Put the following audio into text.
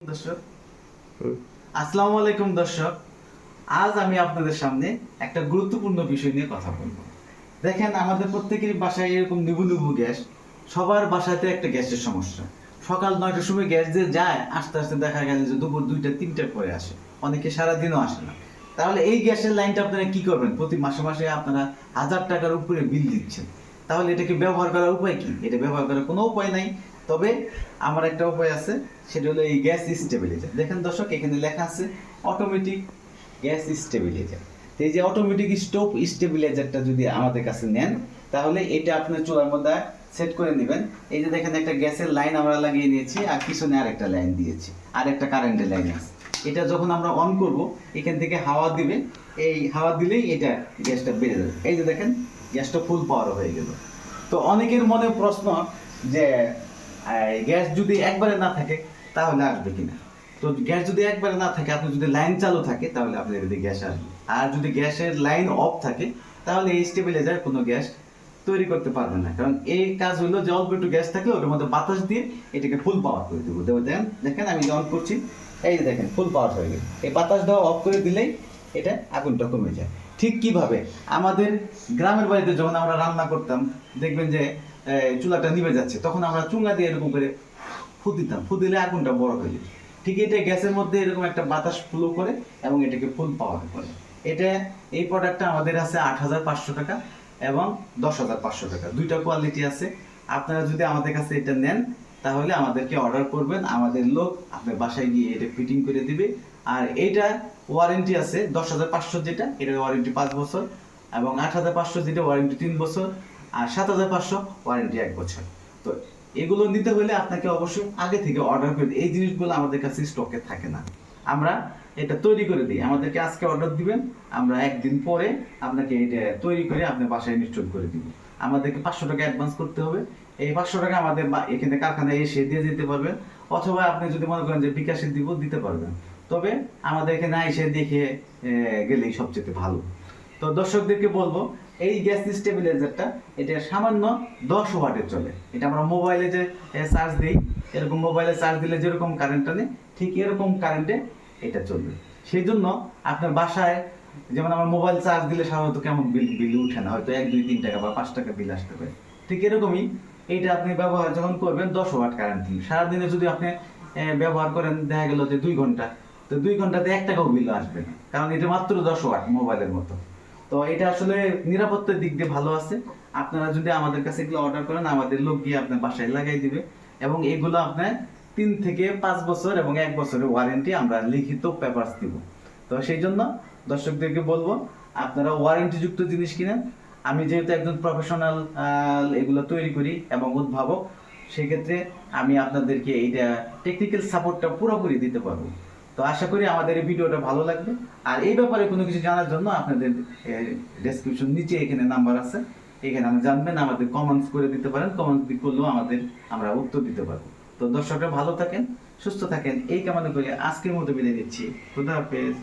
দর্শক। আসসালামু আলাইকুম দর্শক। আজ আমি আপনাদের সামনে একটা গুরুত্বপূর্ণ বিষয় নিয়ে কথা বলব। দেখেন আমাদের প্রত্যেকেরই বাসায় এরকম নিবু নিবু গ্যাস। সবার বাসাতে একটা গ্যাসের সমস্যা। সকাল নয়টার সময় গ্যাস দিয়ে যায় আস্তে আস্তে দেখা গেল যে দুপুর দুইটা তিনটার পরে আসে। অনেকে সারাদিনও আসে না। তাহলে এই গ্যাসের লাইনটা আপনারা কি করবেন? প্রতি মাসে মাসে আপনারা হাজার টাকার উপরে বিল দিচ্ছেন। তাহলে এটাকে ব্যবহার করার উপায় কি? এটা ব্যবহার করার কোনো উপায় নাই। তবে আমার একটা উপায় আছে, সেটা হলো এই গ্যাস স্টেবিলাইজার দেখেন দর্শক, এখানে লেখা আছে অটোমেটিক গ্যাস স্টেবিলাইজার এই যে অটোমেটিক স্টোভ স্টেবিলাইজারটা যদি আমাদের কাছে নেন, তাহলে এটা আপনার চুলার মধ্যে সেট করে নেবেন। এই যে দেখেন একটা গ্যাসের লাইন আমরা লাগিয়ে নিয়েছি, আর পিছনে আর একটা লাইন দিয়েছি আর একটা কারেন্টের লাইন আছে। এটা যখন আমরা অন করব, এখান থেকে হাওয়া দিবে, এই হাওয়া দিলেই এটা গ্যাসটা বেড়ে যাবে। এই যে দেখেন, গ্যাসটা ফুল পাওয়ার হয়ে গেল। তো অনেকের মনে প্রশ্ন যে গ্যাস যদি একবারে না থাকে, তাহলে আসবে কিনা? তো গ্যাস যদি একবারে না থাকে, আপনি যদি লাইন চালু থাকে, তাহলে আপনার এদিকে গ্যাস আসবে। আর যদি গ্যাসের লাইন অফ থাকে, তাহলে এই স্টেবিলাইজার কোনো গ্যাস তৈরি করতে পারবে না। কারণ এই কাজ হলো যে অল্প একটু গ্যাস থাকলে ওটার মধ্যে বাতাস দিয়ে এটাকে ফুল পাওয়ার করে দেবো। দেখেন দেখেন আমি অন করছি, এই যে দেখেন ফুল পাওয়ার হয়ে গেল। এই বাতাস দেওয়া অফ করে দিলেই এটা আগুনটা কমে যায়। ঠিক কীভাবে? আমাদের গ্রামের বাড়িতে যখন আমরা রান্না করতাম, দেখবেন যে চুলাটা নিভে যাচ্ছে। তখন আমরা চুঙ্গা দিয়ে এরকম করে ফু দিতাম। ফু দিলে আগুনটা বড় হয়ে যেত? ঠিক এটা গ্যাসের মধ্যে এরকম একটা বাতাস ফ্লো করে এবং এটাকে ফুল পাওয়ার করে। এটা, এই প্রোডাক্টটা আমাদের আছে আট হাজার পাঁচশো টাকা এবং দশ হাজার পাঁচশো টাকা। দুইটা কোয়ালিটি আছে। আপনারা যদি আমাদের কাছে এটা নেন, তাহলে আমাদেরকে অর্ডার করবেন। আমাদের লোক আপনার বাসায় গিয়ে এটা ফিটিং করে দিবে। আর এইটা ওয়ারেন্টি আছে দশ হাজার পাঁচশো যেটা। এটার ওয়ারেন্টি পাঁচ বছর এবং আট হাজার পাঁচশো যেটা ওয়ারেন্টি তিন বছর। আর সাত হাজার পাঁচশো ওয়ারেন্টি এক বছর তো এগুলো নিতে হলে আপনাকে অবশ্যই আগে থেকে অর্ডার করে এই জিনিসগুলো আমাদের কাছে স্টকে থাকে না। আমরা এটা তৈরি করে দিই। আমাদেরকে আজকে অর্ডার দিবেন, আমরা একদিন পরে আপনাকে এটা তৈরি করে আপনার বাসায় ইনস্টল করে দিব আমাদেরকে পাঁচশো টাকা অ্যাডভান্স করতে হবে। এই পাঁচশো টাকা আমাদের এখানে কারখানায় এসে দিয়ে দিতে পারবেন, অথবা আপনি যদি মনে করেন যে বিকাশে দিব দিতে পারবেন। তবে আমাদের এখানে এসে দেখে গেলেই সবচেয়ে ভালো। তো দর্শকদেরকে বলব, এই গ্যাস স্টেবিলাইজারটা, এটা সামান্য দশ ওয়াটের চলে। এটা আমরা মোবাইলে যে চার্জ দিই, এরকম মোবাইলে চার্জ দিলে যেরকম কারেন্ট টানে, ঠিক এরকম কারেন্টে এটা চলবে। সেই জন্য আপনার বাসায়, যেমন আমার মোবাইল চার্জ দিলে সাধারণত কেমন বিল বিল উঠে না, হয়তো এক, দুই, তিন টাকা বা পাঁচ টাকা বিল আসতে পারে। ঠিক এরকমই এইটা আপনি ব্যবহার যখন করবেন, দশ ওয়াট কারেন্ট দিন সারাদিনে যদি আপনি ব্যবহার করেন, দেখা গেল যে দুই ঘণ্টা, তো দুই ঘন্টাতে এক টাকাও বিল আসবে না। কারণ এটা মাত্র দশ ওয়াট মোবাইলের মতো। তো এটা আসলে নিরাপত্তার দিক দিয়ে ভালো আছে। আপনারা যদি আমাদের কাছে এগুলো অর্ডার করেন, আমাদের লোক গিয়ে আপনার বাসায় লাগাই দিবে। এবং এগুলো আপনার তিন থেকে পাঁচ বছর এবং এক বছরের ওয়ারেন্টি আমরা লিখিত পেপারস দিব। তো সেই জন্য দর্শকদেরকে বলব, আপনারা ওয়ারেন্টি যুক্ত জিনিস কিনেন। আমি যেহেতু একজন প্রফেশনাল এগুলো তৈরি করি এবং উদ্ভাবক, সেক্ষেত্রে আমি আপনাদেরকে এইটা টেকনিক্যাল সাপোর্টটা পুরোপুরি দিতে পারব। তো আশা করি আমাদের এই ভিডিওটা ভালো লাগবে। আর এই ব্যাপারে কোনো কিছু জানার জন্য আপনাদের ডেসক্রিপশন নিচে এখানে নাম্বার আছে। এখানে আপনি জানবেন, আমাদের কমেন্টস করে দিতে পারেন। কমেন্টস করলেও আমাদের, আমরা উত্তর দিতে পারব। তো দর্শকরা ভালো থাকেন, সুস্থ থাকেন। এই কামনা করে আজকের মতো বিদায় দিচ্ছি খুদা হাফেজ।